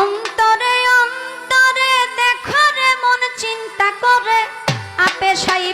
অন্তরে অন্তরে দেখো রে মন চিন্তা করে। আপে সাই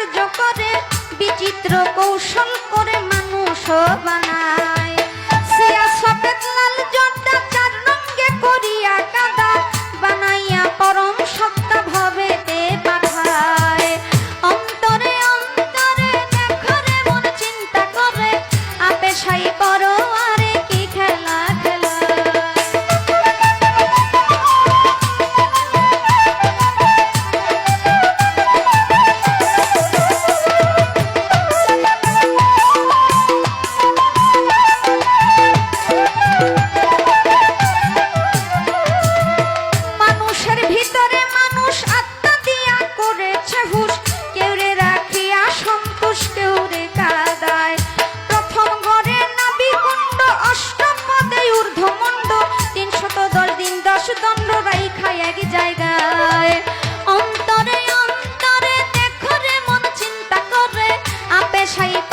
আশ্চর্য করে বিচিত্র কৌশল করে মানুষ বানায়। সিয়া সফেদ লাল জর্দা চার রঙ্গে করিয়া কাদা সাহেব